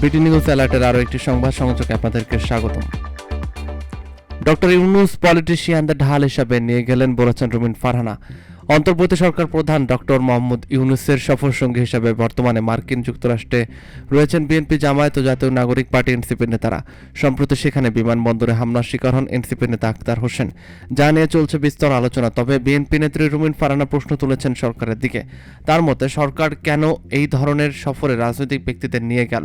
বিটি নিউজ অ্যালার্টের আরও একটি সংবাদ সংযোগে আপনাদেরকে স্বাগতম। ডক্টর ইউনুস পলিটিশিয়ানদের ঢাল হিসাবে নিয়ে গেলেন বলেছেন রুমিন ফারহানা। অন্তর্বর্তী সরকার প্রধান ডক্টর মোহাম্মদ ইউনুসের সফর সঙ্গী হিসাবে বর্তমানে মার্কিন যুক্তরাষ্ট্রে রয়েছেন বিএনপি জামায়াত ও জাতীয় নাগরিক পার্টি এনসিপির নেতারা। সম্প্রতি সেখানে বিমানবন্দরে হামলার শিকার হন এনসিপির নেতা আক্তার হোসেন। যা নিয়ে চলছে বিস্তর আলোচনা, তবে বিএনপি নেত্রী রুমিন ফারানা প্রশ্ন তুলেছেন সরকারের দিকে। তার মতে, সরকার কেন এই ধরনের সফরে রাজনৈতিক ব্যক্তিদের নিয়ে গেল?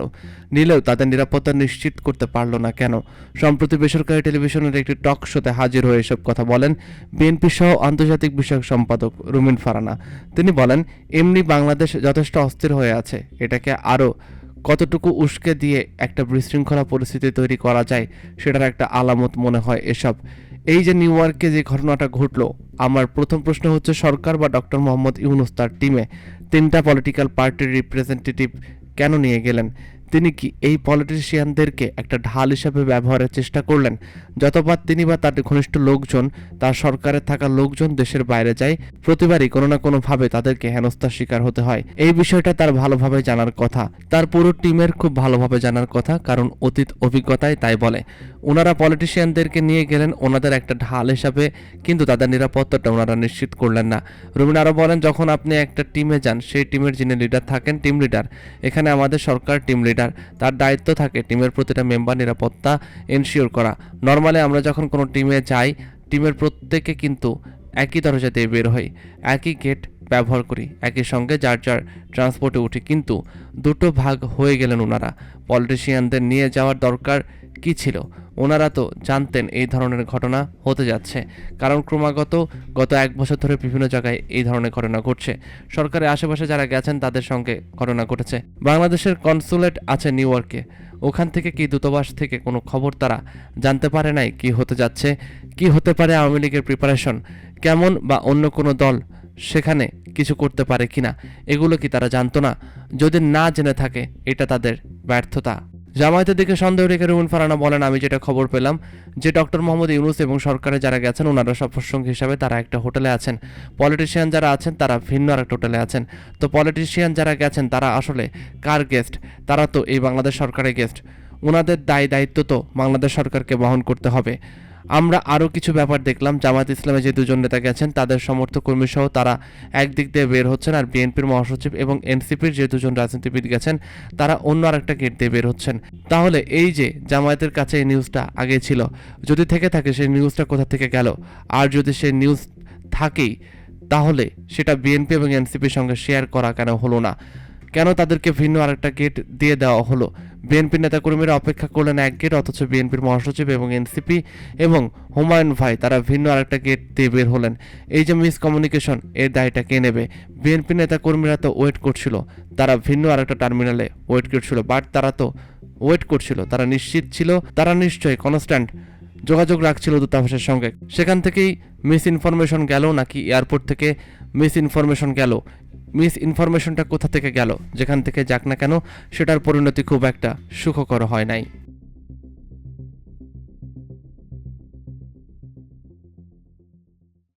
নিলেও তাদের নিরাপত্তা নিশ্চিত করতে পারল না কেন? সম্প্রতি বেসরকারি টেলিভিশনের একটি টক শোতে হাজির হয়ে এসব কথা বলেন বিএনপি সহ আন্তর্জাতিক বিষয়ক সম্পাদক রুমিন ফারানা। তিনি বলেন, এমনি বাংলাদেশ যথেষ্ট অস্থির হয়ে আছে। এটাকে আরও কতটুকু উস্কে দিয়ে একটা বিশৃঙ্খলা পরিস্থিতি তৈরি করা যায়, সেটার একটা আলামত মনে হয় এসব। এই যে নিউ ইয়র্কে যে ঘটনাটা ঘটলো, আমার প্রথম প্রশ্ন হচ্ছে, সরকার বা ডক্টর মোহাম্মদ ইউনুস তার টিমে তিনটা পলিটিক্যাল পার্টির রিপ্রেজেন্টেটিভ কেন নিয়ে গেলেন? তিনি কি এই পলিটিশিয়ানদেরকে একটা ঢাল হিসাবে ব্যবহারের চেষ্টা করলেন? যতবার তিনি বা তার ঘনিষ্ঠ লোকজন, তার সরকারে থাকা লোকজন দেশের বাইরে যায়, প্রতিবারই কোনো না কোনোভাবে তাদেরকে হেনস্থার শিকার হতে হয়। এই বিষয়টা তার ভালোভাবে জানার কথা। তার পুরো টিমের খুব ভালোভাবে জানার কথা, কারণ অতীত অভিজ্ঞতায় তাই বলে। ওনারা পলিটিশিয়ানদেরকে নিয়ে গেলেন ওনাদের একটা ঢাল হিসাবে, কিন্তু তাদের নিরাপত্তাটা ওনারা নিশ্চিত করলেন না। রবীন্দ্র আরও বলেন, যখন আপনি একটা টিমে যান, সেই টিমের যিনি লিডার থাকেন টিম লিডার এখানে আমাদের সরকার টিম লিডার তার দায়িত্ব থাকে টিমের প্রতিটা মেম্বার নিরাপত্তা এনশিওর করা। নর্মালি আমরা যখন কোনো টিমে যাই টিমের প্রত্যেকে কিন্তু একই দরজা দিয়ে বের হই, একই গেট ব্যবহার করি, একই সঙ্গে যার যার ট্রান্সপোর্টে উঠি। কিন্তু দুটো ভাগ হয়ে গেলেন ওনারা পলিটিশিয়ানদের নিয়ে যাওয়ার দরকার কি ছিল? ওনারা তো জানতেন এই ধরনের ঘটনা হতে যাচ্ছে। কারণ ক্রমাগত গত এক বছর ধরে বিভিন্ন জায়গায় এই ধরনের ঘটনা ঘটছে। সরকারের আশেপাশে যারা গেছেন, তাদের সঙ্গে ঘটনা ঘটেছে। বাংলাদেশের কনসুলেট আছে নিউ ইয়র্কে। ওখান থেকে কি দূতাবাস থেকে কোনো খবর তারা জানতে পারে নাই কি হতে যাচ্ছে? কি হতে পারে আওয়ামী লীগের প্রিপারেশন কেমন বা অন্য কোনো দল সেখানে কিছু করতে পারে কিনা? এগুলো কি তারা জানতো না? যদি না জেনে থাকে, এটা তাদের ব্যর্থতা। জামায়াতের দিকে সন্দেহ রেখে রুমন ফারানা বলেন, আমি যেটা খবর পেলাম, যে ডক্টর মোহাম্মদ ইউনুস এবং সরকারে যারা গেছেন, ওনারা সফরসঙ্গী হিসাবে তারা একটা হোটেলে আছেন। পলিটিশিয়ান যারা আছেন, তারা ভিন্ন আর একটা হোটেলে আছেন। তো পলিটিশিয়ান যারা গেছেন, তারা আসলে কার গেস্ট? তারা তো এই বাংলাদেশ সরকারের গেস্ট। ওনাদের দায় দায়িত্ব তো বাংলাদেশ সরকারকে বহন করতে হবে। আমরা আরও কিছু ব্যাপার দেখলাম। জামাত ইসলামে যে দুজন নেতা গেছেন, তাদের সমর্থক কর্মী সহ তারা একদিক দিয়ে বের হচ্ছেন আর বিএনপির মহাসচিব এবং এনসিপির যে দুজন রাজনীতিবিদ গেছেন, তারা অন্য আরেকটা গেট দিয়ে বের হচ্ছেন। তাহলে এই যে জামায়াতের কাছে এই নিউজটা আগে ছিল, যদি থেকে থাকে সেই নিউজটা কোথা থেকে গেল? আর যদি সেই নিউজ থাকেই, তাহলে সেটা বিএনপি এবং এনসিপির সঙ্গে শেয়ার করা কেন হলো না? কেন তাদেরকে ভিন্ন আরেকটা গেট দিয়ে দেওয়া হলো? বিএনপি নেতাকর্মীরা অপেক্ষা করলেন এক গেট অথচ বিএনপির মহাসচিব এবং এনসিপি এবং হুমায়ুন ভাই, তারা ভিন্ন আরেকটা গেট দিয়ে বের হলেন। এই যে মিসকমিউনিকেশন এর দায়টা কে নেবে? বিএনপি নেতাকর্মীরা তো ওয়েট করছিল। তারা ভিন্ন আরেকটা টার্মিনালে ওয়েট করছিল বাট তারা তো ওয়েট করছিল। তারা নিশ্চিত ছিল, তারা নিশ্চয়ই কনস্ট্যান্ট যোগাযোগ রাখছিল দূতাবাসের সঙ্গে। সেখান থেকেই মিস ইনফরমেশন গেল নাকি? এয়ারপোর্ট থেকে মিস ইনফরমেশন গেল। মিস ইনফরমেশনটা কোথা থেকে গেল? যেখান থেকে যাক না কেন, সেটার পরিণতি খুব একটা সুখকর হয় নাই।